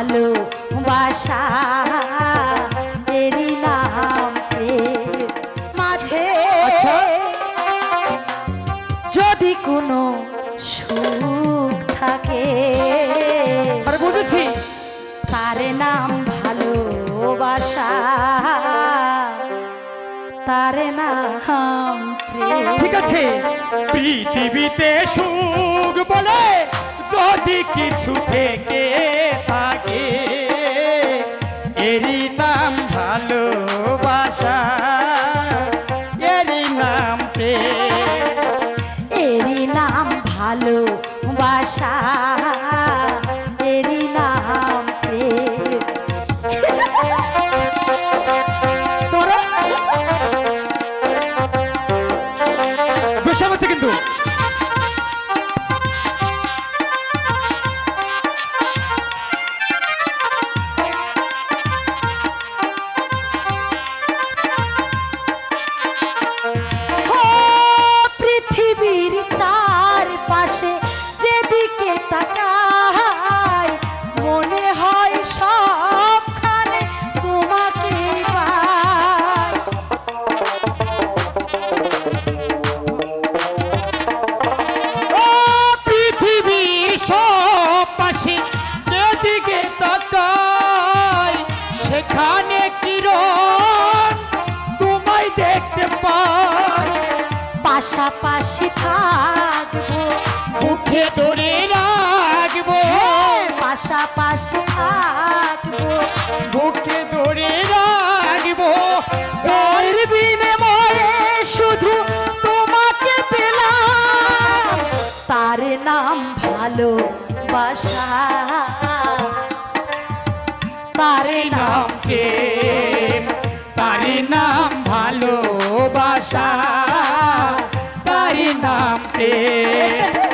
ভালোবাসা এরই নাম। মাঝে আচ্ছা। যদি কোনো সুখ থাকে বুঝেছি তার নাম ভালোবাসা তার নাম। ঠিক আছে পৃথিবীতে সুখ বলে যদি কিছু থাকে পাশাপাশি থাকব। মুখে ধরে রাখব। হ্যাঁ, পাশাপাশি থাকব। মুখে ধরে রাখব। এর বিনিময়ে শুধু তোমাকে পেলাম। তার নাম ভালোবাসা। তার নাম প্রেম। তারি নাম ভালোবাসা। নাম প্রেম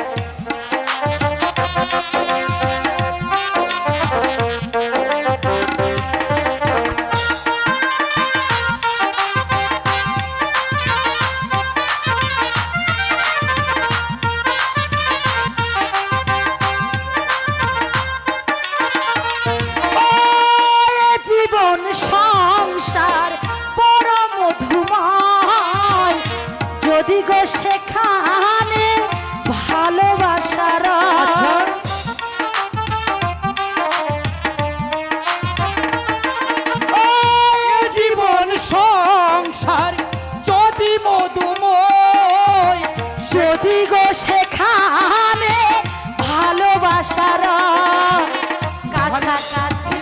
যদি গো সেখানে ভালোবাসার আচ্ছা। জীবন সংসার যদি মধুময় যদি গো সেখানে ভালোবাসার কাছাকাছি